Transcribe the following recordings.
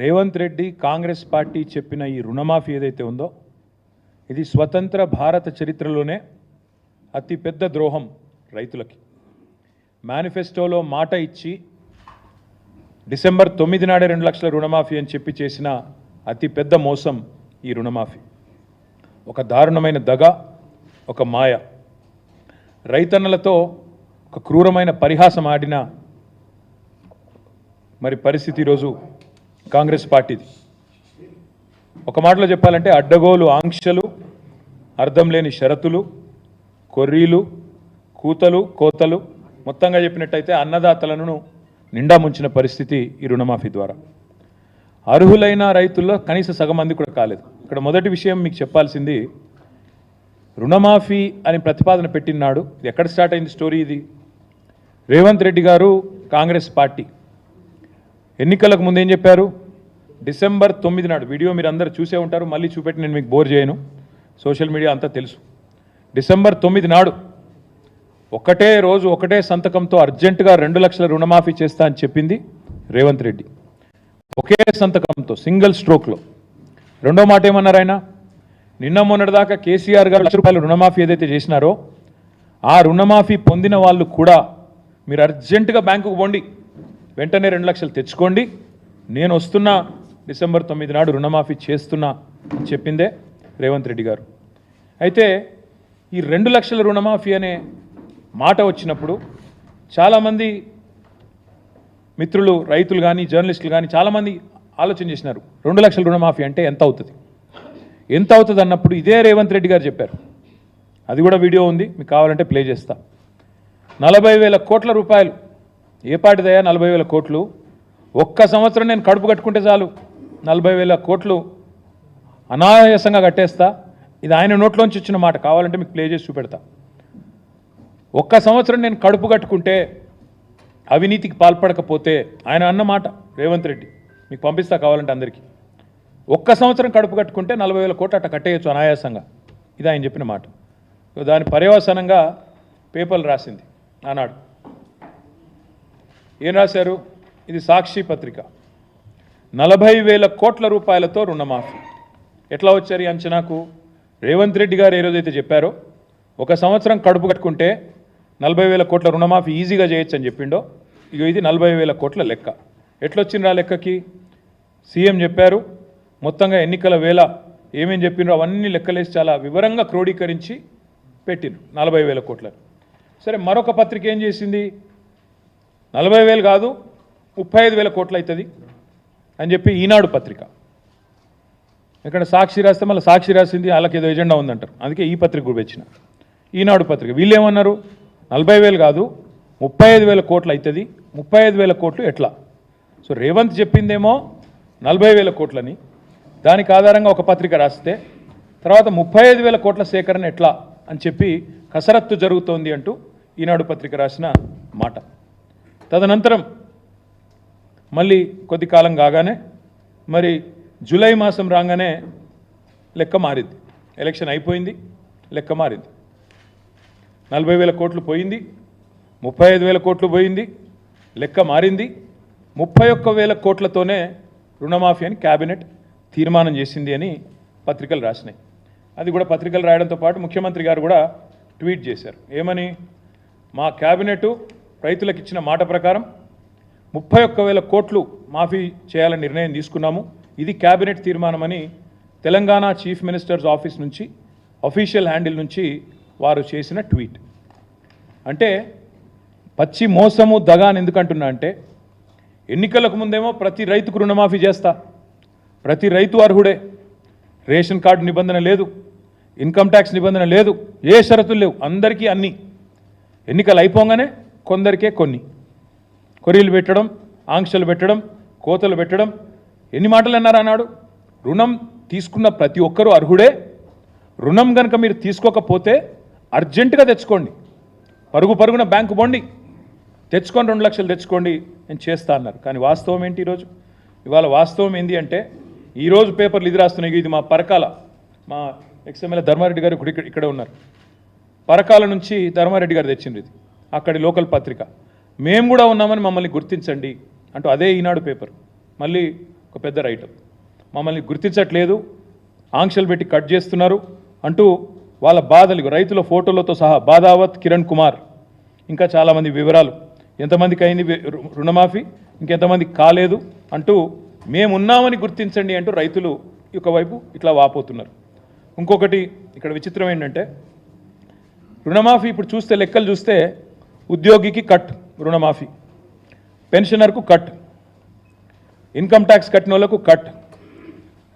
Revanth Reddy Congress party చెప్పిన ఈ రుణమాఫీ ఏదైతే ఉందో ఇది స్వతంత్ర భారత చరిత్రలోనే అతిపెద్ద ద్రోహం రైతులకి. మేనిఫెస్టోలో మాట ఇచ్చి డిసెంబర్ తొమ్మిది నాడే రెండు లక్షల రుణమాఫీ అని చెప్పి చేసిన అతిపెద్ద మోసం ఈ రుణమాఫీ. ఒక దారుణమైన దగ ఒక మాయ. రైతన్నలతో ఒక క్రూరమైన పరిహాసం ఆడిన మరి పరిస్థితి ఈరోజు కాంగ్రెస్ పార్టీది. ఒక మాటలో చెప్పాలంటే అడ్డగోలు ఆంక్షలు అర్థం లేని షరతులు కొర్రీలు కూతలు కోతలు మొత్తంగా చెప్పినట్టయితే అన్నదాతలను నిండా ముంచిన పరిస్థితి ఈ రుణమాఫీ ద్వారా. అర్హులైన రైతుల్లో కనీస సగం మంది కూడా కాలేదు. ఇక్కడ మొదటి విషయం మీకు చెప్పాల్సింది రుణమాఫీ అని ప్రతిపాదన పెట్టినాడు. ఇది ఎక్కడ స్టార్ట్ అయింది స్టోరీ ఇది? రేవంత్ రెడ్డి గారు కాంగ్రెస్ పార్టీ. ఎన్నికలకు ముందు ఏం చెప్పారు? డిసెంబర్ తొమ్మిది నాడు వీడియో మీరు అందరు చూసే ఉంటారు మళ్ళీ చూపెట్టి నేను మీకు బోర్ చేయను. సోషల్ మీడియా అంతా తెలుసు. డిసెంబర్ తొమ్మిది నాడు ఒకటే రోజు ఒకటే సంతకంతో అర్జెంటుగా రెండు లక్షల రుణమాఫీ చేస్తా అని చెప్పింది రేవంత్ రెడ్డి. ఒకే సంతకంతో సింగిల్ స్ట్రోక్లో. రెండో మాట ఏమన్నారు ఆయన? నిన్న మొన్నటిదాకా కేసీఆర్ గారు లక్ష రూపాయల రుణమాఫీ ఏదైతే చేసినారో ఆ రుణమాఫీ పొందిన వాళ్ళు కూడా మీరు అర్జెంటుగా బ్యాంకుకు పోండి. వెంటనే రెండు లక్షలు తెచ్చుకోండి. నేను వస్తున్నా డిసెంబర్ తొమ్మిది నాడు రుణమాఫీ చేస్తున్నా అని చెప్పిందే రేవంత్ రెడ్డి గారు. అయితే ఈ రెండు లక్షల రుణమాఫీ అనే మాట వచ్చినప్పుడు చాలామంది మిత్రులు రైతులు కానీ జర్నలిస్టులు కానీ చాలామంది ఆలోచన చేసినారు. రెండు లక్షల రుణమాఫీ అంటే ఎంత అవుతుంది? ఎంత అవుతుంది అన్నప్పుడు ఇదే రేవంత్ రెడ్డి గారు చెప్పారు. అది కూడా వీడియో ఉంది మీకు కావాలంటే ప్లే చేస్తా. నలభై వేల కోట్ల రూపాయలు ఏ పాటిదయా నలభై వేల కోట్లు. ఒక్క సంవత్సరం నేను కడుపు కట్టుకుంటే చాలు. నలభై వేల కోట్లు. అనాయాసంగా కట్టేస్తా. ఇది ఆయన నోట్లోంచి వచ్చిన మాట. కావాలంటే మీకు ప్లే చేసి చూపెడతా. ఒక్క సంవత్సరం నేను కడుపు కట్టుకుంటే అవినీతికి పాల్పడకపోతే ఆయన అన్న మాట రేవంత్ రెడ్డి మీకు పంపిస్తా కావాలంటే అందరికీ. ఒక్క సంవత్సరం కడుపు కట్టుకుంటే నలభై వేల కోట్లు అట్ట కట్టేయచ్చు అనాయాసంగా. ఇది ఆయన చెప్పిన మాట. దాని పర్యవసానంగా పేపర్లు రాసింది ఆనాడు. ఏం రాశారు? ఇది సాక్షి పత్రిక. నలభై వేల కోట్ల రూపాయలతో రుణమాఫీ. ఎట్లా వచ్చారు ఈ అంచనాకు? రేవంత్ రెడ్డి గారు ఏ రోజైతే చెప్పారో ఒక సంవత్సరం కడుపు కట్టుకుంటే నలభై వేల కోట్ల రుణమాఫీ ఈజీగా చేయొచ్చు అని చెప్పిండో ఇక ఇది నలభై వేల కోట్ల లెక్క. ఎట్లొచ్చింది ఆ లెక్కకి? సీఎం చెప్పారు మొత్తంగా ఎన్నికల వేళ ఏమేం చెప్పిండ్రో అవన్నీ లెక్కలేసి చాలా వివరంగా క్రోడీకరించి పెట్టిండ్రు నలభై వేల కోట్లను. సరే మరొక పత్రిక ఏం చేసింది? నలభై వేలు కాదు ముప్పై ఐదు వేల కోట్లు అవుతుంది అని చెప్పి ఈనాడు పత్రిక. ఇక్కడ సాక్షి రాస్తే మళ్ళీ సాక్షి రాసింది వాళ్ళకి ఏదో ఎజెండా ఉందంటారు. అందుకే ఈ పత్రిక కూడా వచ్చిన ఈనాడు పత్రిక. వీళ్ళు ఏమన్నారు నలభై వేలు కాదు ముప్పై ఐదు వేల కోట్లు అవుతుంది. ముప్పై ఐదు వేల కోట్లు ఎట్లా? సో రేవంత్ చెప్పిందేమో నలభై వేల కోట్లని. దానికి ఆధారంగా ఒక పత్రిక రాస్తే తర్వాత ముప్పై ఐదు వేల కోట్ల సేకరణ ఎట్లా అని చెప్పి కసరత్తు జరుగుతోంది అంటూ ఈనాడు పత్రిక రాసిన మాట. తదనంతరం మళ్ళీ కొద్ది కాలం కాగానే మరి జూలై మాసం రాగానే లెక్క మారింది. ఎలక్షన్ అయిపోయింది లెక్క మారింది. నలభై వేల కోట్లు పోయింది ముప్పై ఐదు వేల కోట్లు పోయింది లెక్క మారింది. ముప్పై ఒక్క వేల కోట్లతోనే రుణమాఫీ అని క్యాబినెట్ తీర్మానం చేసింది అని పత్రికలు రాసినాయి. అది కూడా పత్రికలు రాయడంతో పాటు ముఖ్యమంత్రి గారు కూడా ట్వీట్ చేశారు. ఏమని? మా క్యాబినెట్ రైతులకు ఇచ్చిన మాట ప్రకారం ముప్పై ఒక్క వేల కోట్లు మాఫీ చేయాలని నిర్ణయం తీసుకున్నాము. ఇది క్యాబినెట్ తీర్మానమని తెలంగాణ చీఫ్ మినిస్టర్స్ ఆఫీస్ నుంచి అఫీషియల్ హ్యాండిల్ నుంచి వారు చేసిన ట్వీట్. అంటే పచ్చి మోసము దగా అని ఎందుకంటున్నా అంటే ఎన్నికలకు ముందేమో ప్రతి రైతుకు రుణమాఫీ చేస్తా ప్రతి రైతు అర్హుడే రేషన్ కార్డు నిబంధన లేదు ఇన్కమ్ ట్యాక్స్ నిబంధన లేదు ఏ షరతులు లేవు అందరికీ అన్నీ. ఎన్నికలు అయిపోగానే కొందరికే కొన్ని. కొరీలు పెట్టడం ఆంక్షలు పెట్టడం కోతలు పెట్టడం. ఎన్ని మాటలు అన్నారు అన్నాడు రుణం తీసుకున్న ప్రతి ఒక్కరూ అర్హుడే. రుణం కనుక మీరు తీసుకోకపోతే అర్జెంటుగా తెచ్చుకోండి. పరుగు పరుగున బ్యాంకు పోండి తెచ్చుకొని రెండు లక్షలు తెచ్చుకోండి. నేను చేస్తా అన్నారు. కానీ వాస్తవం ఏంటి ఈరోజు? ఇవాళ వాస్తవం ఏంటి అంటే ఈరోజు పేపర్లు ఇది రాస్తున్నాయి. ఇది మా పరకాల మా ఎక్స్ఎంఎల్ ధర్మారెడ్డి గారు ఇక్కడ ఇక్కడే ఉన్నారు. పరకాల నుంచి ధర్మారెడ్డి గారు తెచ్చింది ఇది. అక్కడి లోకల్ పత్రిక. మేము కూడా ఉన్నామని మమ్మల్ని గుర్తించండి అంటూ అదే ఈనాడు పేపర్. మళ్ళీ ఒక పెద్ద రైటర్ మమ్మల్ని గుర్తించట్లేదు ఆంక్షలు పెట్టి కట్ చేస్తున్నారు అంటూ వాళ్ళ బాధలు రైతుల ఫోటోలతో సహా బాదావత్ కిరణ్ కుమార్. ఇంకా చాలామంది వివరాలు. ఎంతమందికి అయింది రుణమాఫీ? ఇంకెంతమంది కాలేదు అంటూ మేమున్నామని గుర్తించండి అంటూ రైతులు ఒకవైపు ఇట్లా వాపోతున్నారు. ఇంకొకటి ఇక్కడ విచిత్రం ఏంటంటే రుణమాఫీ ఇప్పుడు చూస్తే లెక్కలు చూస్తే ఉద్యోగికి కట్ రుణమాఫీ. పెన్షనర్కు కట్ ఇన్కమ్ ట్యాక్స్ కట్టిన వాళ్ళకు కట్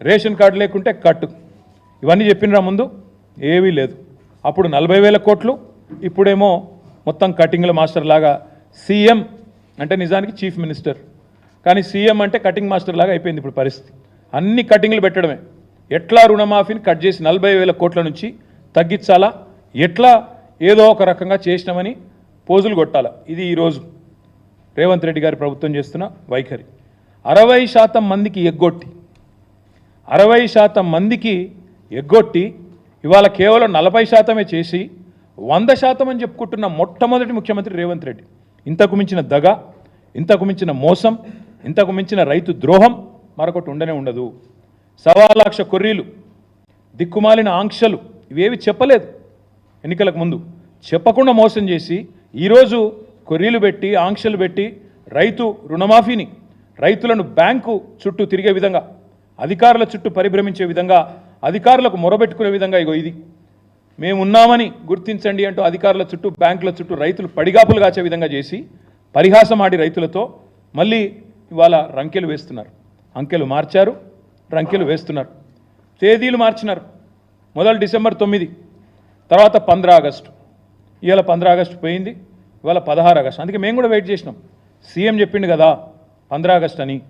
రేషన్ కార్డు లేకుంటే కట్. ఇవన్నీ చెప్పినరా ముందు? ఏవీ లేదు. అప్పుడు నలభై వేల కోట్లు ఇప్పుడేమో మొత్తం కటింగ్ల మాస్టర్ లాగా సీఎం అంటే నిజానికి చీఫ్ మినిస్టర్. కానీ సీఎం అంటే కటింగ్ మాస్టర్ లాగా అయిపోయింది ఇప్పుడు పరిస్థితి. అన్ని కటింగ్లు పెట్టడమే. ఎట్లా రుణమాఫీని కట్ చేసి నలభై వేల కోట్ల నుంచి తగ్గించాలా? ఎట్లా ఏదో ఒక రకంగా చేసినామని పోజులు కొట్టాల? ఇది ఈరోజు రేవంత్ రెడ్డి గారి ప్రభుత్వం చేస్తున్న వైఖరి. అరవై శాతం మందికి ఎగ్గొట్టి అరవై శాతం మందికి ఎగ్గొట్టి ఇవాళ కేవలం నలభై శాతమే చేసి వంద శాతం అని చెప్పుకుంటున్న మొట్టమొదటి ముఖ్యమంత్రి రేవంత్ రెడ్డి. ఇంతకు మించిన దగ ఇంతకు మించిన మోసం ఇంతకు మించిన రైతు ద్రోహం మరొకటి ఉండనే ఉండదు. సవా లక్ష కొర్రీలు దిక్కుమాలిన ఆంక్షలు ఇవేవి చెప్పలేదు ఎన్నికలకు ముందు. చెప్పకుండా మోసం చేసి ఈరోజు కొర్రీలు పెట్టి ఆంక్షలు పెట్టి రైతు రుణమాఫీని రైతులను బ్యాంకు చుట్టూ తిరిగే విధంగా అధికారుల చుట్టూ పరిభ్రమించే విధంగా అధికారులకు మొరబెట్టుకునే విధంగా ఇగో ఇది. మేమున్నామని గుర్తించండి అంటూ అధికారుల చుట్టూ బ్యాంకుల చుట్టూ రైతులు పడిగాపులు కాచే విధంగా చేసి పరిహాసం ఆడి రైతులతో మళ్ళీ ఇవాళ రంకెలు వేస్తున్నారు. అంకెలు మార్చారు రంకెలు వేస్తున్నారు. తేదీలు మార్చినారు. మొదలు డిసెంబర్ తొమ్మిది తర్వాత పంద్రా ఆగస్టు. ఇవాళ పంద్రా ఆగస్టు పోయింది ఇవాళ పదహారు ఆగస్టు. అందుకే మేము కూడా వెయిట్ చేసినాం. సీఎం చెప్పిండు కదా పంద్రా ఆగస్ట్ అని.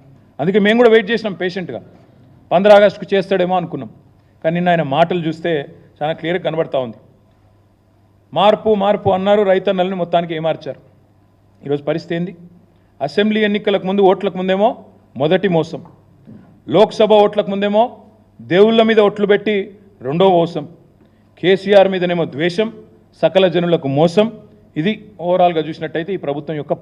అందుకే మేము కూడా వెయిట్ చేసినాం పేషెంట్గా పంద్రా ఆగస్టుకు చేస్తాడేమో అనుకున్నాం. కానీ నిన్న ఆయన మాటలు చూస్తే చాలా క్లియర్గా కనబడతా ఉంది. మార్పు మార్పు అన్నారు రైతన్నలను మొత్తానికి ఏమార్చారు. ఈరోజు పరిస్థితి ఏంది? అసెంబ్లీ ఎన్నికలకు ముందు ఓట్లకు ముందేమో మొదటి మోసం. లోక్సభ ఓట్లకు ముందేమో దేవుళ్ళ మీద ఓట్లు పెట్టి రెండో మోసం. కేసీఆర్ మీదనేమో ద్వేషం. సకల జనులకు మోసం. ఇది ఓవరాల్గా చూసినట్టయితే ఈ ప్రభుత్వం యొక్క